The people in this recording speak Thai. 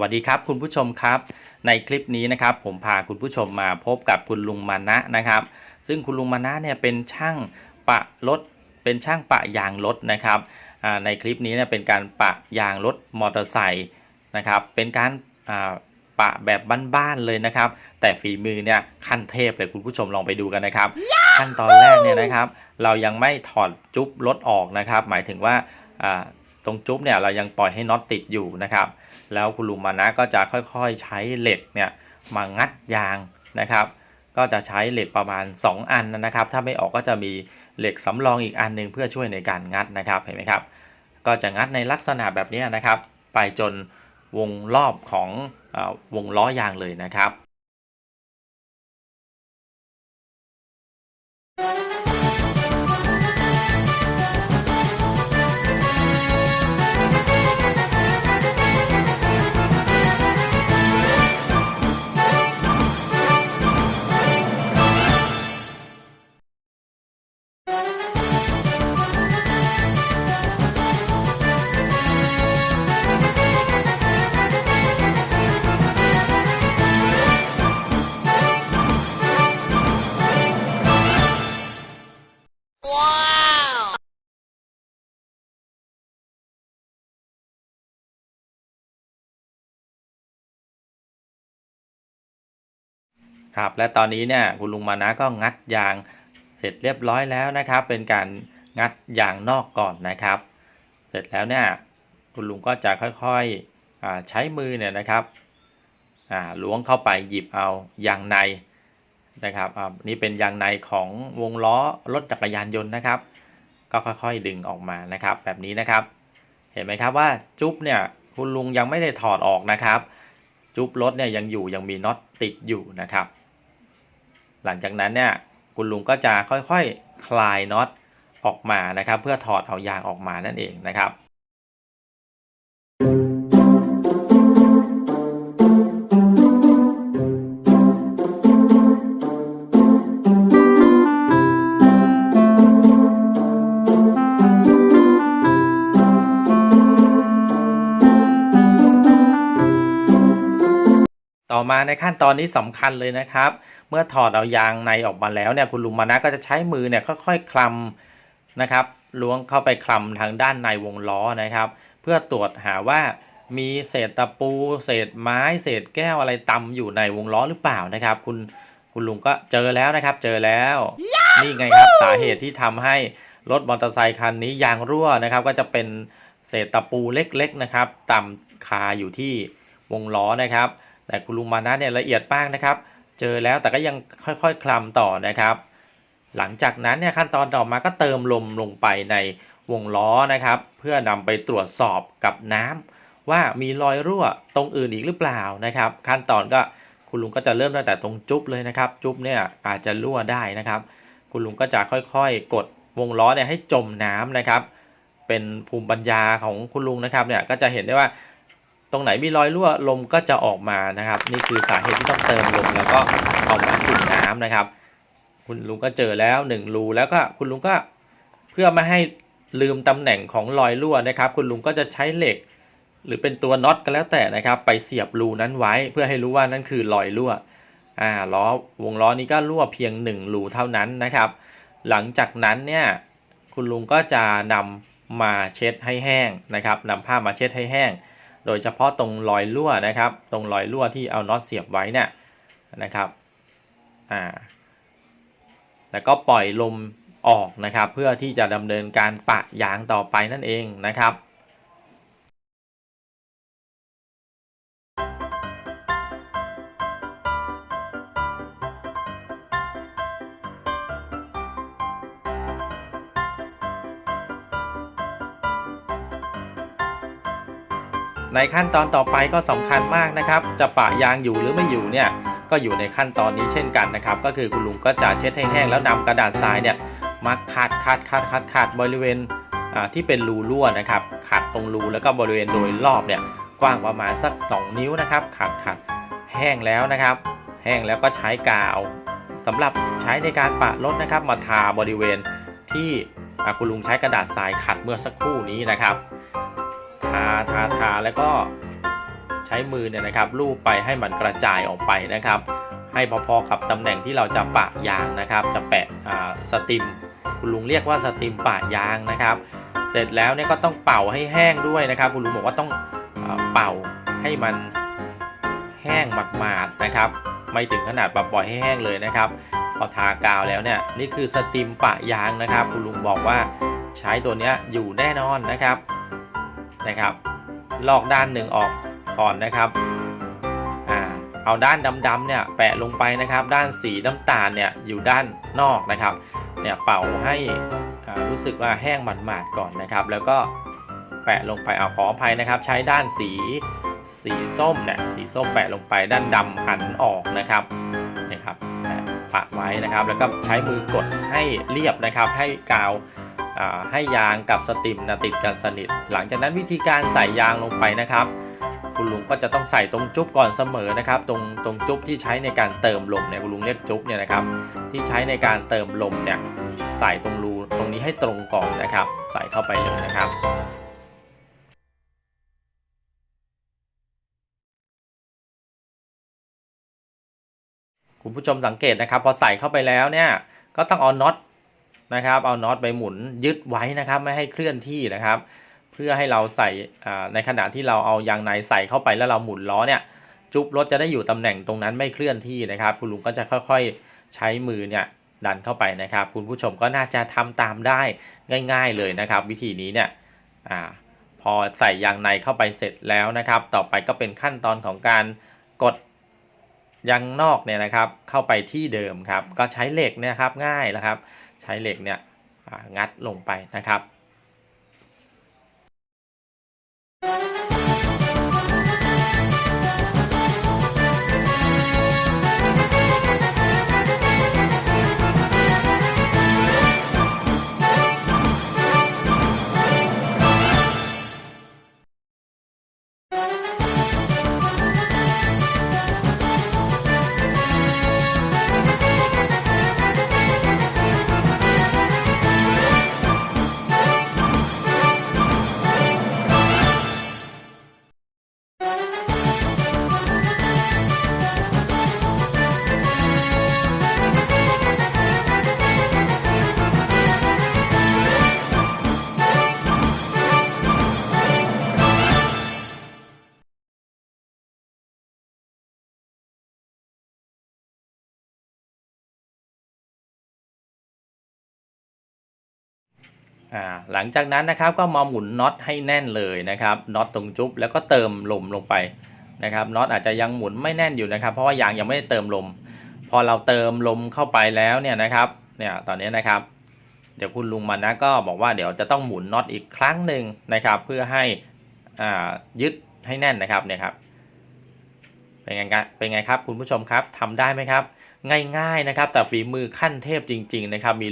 วัสดีครับคุณผู้ชมครับ ในคลิปนี้นะครับผมพาคุณผู้ชมมาพบกับคุณลุงมานะนะครับ ซึ่งคุณลุงมานะเนี่ยเป็นช่างปะรถเป็นช่างปะยางรถนะครับในคลิปนี้เนี่ยเป็นการปะยางรถมอเตอร์ไซค์นะครับเป็นการปะแบบบ้านๆเลยนะครับ แต่ฝีมือเนี่ยขั้นเทพเลยคุณผู้ชมลองไปดูกันนะครับ ขั้นตอนแรกเนี่ยนะครับ เรายังไม่ถอดจุ๊บรถออกนะครับ หมายถึงว่า ตรงจุ๊บเนี่ยเรายังปล่อยให้น็อตติดอยู่นะครับ แล้วคุณลุงมานะก็จะค่อยๆใช้เหล็กเนี่ยมางัดยางนะครับ ก็จะใช้เหล็กประมาณ 2 อันนะครับ ถ้าไม่ออกก็จะมีเหล็กสำรองอีกอันหนึ่งเพื่อช่วยในการงัดนะครับเห็นไหมครับ ก็จะงัดในลักษณะแบบนี้นะครับ ไปจนวงรอบของออวงล้อยางเลยนะครับ ครับและตอนนี้เนี่ยคุณลุงมานะก็งัดยางเสร็จเรียบร้อยแล้วนะครับ เป็นการงัดยางนอกก่อนนะครับ เสร็จแล้วเนี่ยคุณลุงก็จะค่อยๆอ่าใช้มือเนี่ยนะครับล้วงเข้าไปหยิบเอายางในนะครับนี่เป็นยางในของวงล้อรถจักรยานยนต์นะครับ ก็ค่อยๆดึงออกมานะครับ แบบนี้นะครับ เห็นไหมครับว่าจุ๊บเนี่ยคุณลุงยังไม่ได้ถอดออกนะครับ จุ๊บรถเนี่ยยังอยู่ยังมีน็อตติดอยู่นะครับ หลังจากนั้นเนี่ยคุณลุงก็จะค่อยๆคคลายน็อตออกมานะครับ เพื่อถอดเอายางออกมานั่นเองนะครับ ต่อมาในขั้นตอนนี้สำคัญเลยนะครับ เมื่อถอดเอายางในออกมาแล้วเนี่ยคุณลุงมานะก็จะใช้มือเนี่ยค่อยๆคลำนะครับล้วงเข้าไปคลำทางด้านในวงล้อนะครับ เพื่อตรวจหาว่ามีเศษตะปู เศษไม้ เศษแก้วอะไรตำอยู่ในวงล้อหรือเปล่านะครับ คุณคุณลุงก็เจอแล้วนะครับ เจอแล้ว นี่ไงครับสาเหตุที่ทำให้รถมอเตอร์ไซคันนี้ยางรั่วนะครับ ก็จะเป็นเศษตะปูเล็กๆนะครับตำคาอยู่ที่วงล้อนะครับ แต่คุณลุงมานะเนี่ยละเอียดมากนะครับ เจอแล้วแต่ก็ยังค่อยๆคคลำต่อนะครับ หลังจากนั้นเนี่ยขั้นตอนต่อมาก็เติมลมลงไปในวงล้อนะครับ เพื่อนำไปตรวจสอบกับน้ำว่ามีรอยรั่วตรงอื่นอีกหรือเปล่านะครับ ขั้นตอนก็คุณลุงก็จะเริ่มตั้งแต่ตรงจุ๊บเลยนะครับ จุ๊บเนี่ยอาจจะรั่วได้นะครับ คุณลุงก็จะค่อยๆ กดวงล้อเนี่ยให้จมน้ำนะครับ เป็นภูมิปัญญาของคุณลุงนะครับเนี่ยก็จะเห็นได้ว่า ตรงไหนมีรอยรั่วลมก็จะออกมานะครับ นี่คือสาเหตุที่ต้องเติมลมแล้วก็เอามาจุ่มน้ำนะครับ คุณลุงก็เจอแล้ว1รูแล้วก็คุณลุงก็เพื่อไม่ให้ลืมตำแหน่งของรอยรั่วนะครับ คุณลุงก็จะใช้เหล็ก หรือเป็นตัวน็อตก็แล้วแต่นะครับ ไปเสียบรูนั้นไว้ เพื่อให้รู้ว่านั่นคือรอยรั่วอ่าล้อวงล้อนี้ก็รั่วเพียง1รูเท่านั้นนะครับ หลังจากนั้นเนี่ยคุณลุงก็จะนำมาเช็ดให้แห้งนะครับนำผ้ามาเช็ดให้แห้ง โดยเฉพาะตรงรอยรั่วนะครับ ตรงรอยรั่วที่เอาน็อตเสียบไว้เนี่ยนะครับอ่าแล้วก็ปล่อยลมออกนะครับ เพื่อที่จะดำเนินการปะยางต่อไปนั่นเองนะครับ ในขั้นตอนต่อไปก็สำคัญมากนะครับ จะปะยางอยู่หรือไม่อยู่เนี่ยก็อยู่ในขั้นตอนนี้เช่นกันนะครับ ก็คือคุณลุงก็จะเช็ดแห้งแล้วนำกระดาษทรายเนี่ยมาขัดขัดขัดขัดขัดบริเวณอ่าที่เป็นรูรั่วนะครับ ขัดตรงรูแล้วก็บริเวณโดยรอบเนี่ยกว้างประมาณสัก 2 นิ้วนะครับ ขัดขัดแห้งแล้วนะครับ แห้งแล้วก็ใช้กาวสำหรับใช้ในการปะรถนะครับ มาทาบริเวณที่คุณลุงใช้กระดาษทรายขัดเมื่อสักครู่นี้นะครับ ทาทาทาแล้วก็ใช้มือเนี่ยนะครับลูบไปให้มันกระจายออกไปนะครับ ให้พอๆกับตำแหน่งที่เราจะปะยางนะครับ จะแปะสติมคุณลุงเรียกว่าสติมปะยางนะครับ เสร็จแล้วเนี่ยก็ต้องเป่าให้แห้งด้วยนะครับ คุณลุงบอกว่าต้องอเป่าให้มันแห้งหมาดๆนะครับ ไม่ถึงขนาดแบบปล่อยให้แห้งเลยนะครับ พอทากาวแล้วเนี่ยนี่คือสติมปะยางนะครับ คุณลุงบอกว่าใช้ตัวนี้อยู่แน่นอนนะครับ นะครับ ลอกด้านหนึ่งออกก่อนนะครับอ่าเอาด้านดำๆเนี่ยแปะลงไปนะครับ ด้านสีน้ำตาลเนี่ยอยู่ด้านนอกนะครับเนี่ยเป่าให้รู้สึกว่าแห้งหมาดๆก่อนนะครับ แล้วก็แปะลงไปเอาขออภัยนะครับ ใช้ด้านสีสีส้มเนี่ยสีส้มแปะลงไปด้านดำหันออกนะครับนี่ครับปะไว้นะครับ แล้วก็ใช้มือกดให้เรียบนะครับ ให้กาว ให้ยางกับสติมนะติดกันสนิท หลังจากนั้นวิธีการใส่ยางลงไปนะครับ คุณลุงก็จะต้องใส่ตรงจุ๊บก่อนเสมอนะครับ ตรงตรงจุ๊บที่ใช้ในการเติมลมเนี่ยคุณลุงเรียกจุ๊บเนี่ยนะครับ ที่ใช้ในการเติมลมเนี่ยใส่ตรงรูตรงนี้ให้ตรงก่อนนะครับ ใส่เข้าไปเลยนะครับคุณผู้ชมสังเกตนะครับ พอใส่เข้าไปแล้วเนี่ยก็ต้องเอาน็อต นะครับ เอาน็อตไปหมุนยึดไว้นะครับ ไม่ให้เคลื่อนที่นะครับ เพื่อให้เราใส่ในขณะที่เราเอายางในใส่เข้าไปแล้วเราหมุนล้อเนี่ย จุ๊บรถจะได้อยู่ตำแหน่งตรงนั้นไม่เคลื่อนที่นะครับ คุณลุงก็จะค่อยๆใช้มือเนี่ยดันเข้าไปนะครับ คุณผู้ชมก็น่าจะทำตามได้ง่าย ๆเลยนะครับ วิธีนี้เนี่ยอพอใส่ยางในเข้าไปเสร็จแล้วนะครับ ต่อไปก็เป็นขั้นตอนของการกดยางนอกเนี่ยนะครับ เข้าไปที่เดิมครับ ก็ใช้เหล็กเนี่ยครับง่ายแล้วครับ ใช้เหล็กเนี่ยงัดลงไปนะครับ อ่าหลังจากนั้นนะครับก็มาหมุนน็อตให้แน่นเลยนะครับน็อตตรงจุ๊บแล้วก็เติมลมลงไปนะครับน็อตอาจจะยังหมุนไม่แน่นอยู่นะครับ เพราะว่ายางยังไม่ได้เติมลม พอเราเติมลมเข้าไปแล้วเนี่ยนะครับเนี่ยตอนนี้นะครับ เดี๋ยวคุณลุงมานะก็บอกว่าเดี๋ยวจะต้องหมุนน็อตอีกครั้งหนึ่งนะครับ เพื่อให้อ่ายึดให้แน่นนะครับเนี่ยครับเป็นไงครับเป็นไงครับคุณผู้ชมครับทำได้ไหมครับ ง่ายๆนะครับ แต่ฝีมือขั้นเทพจริง ๆ นะครับมี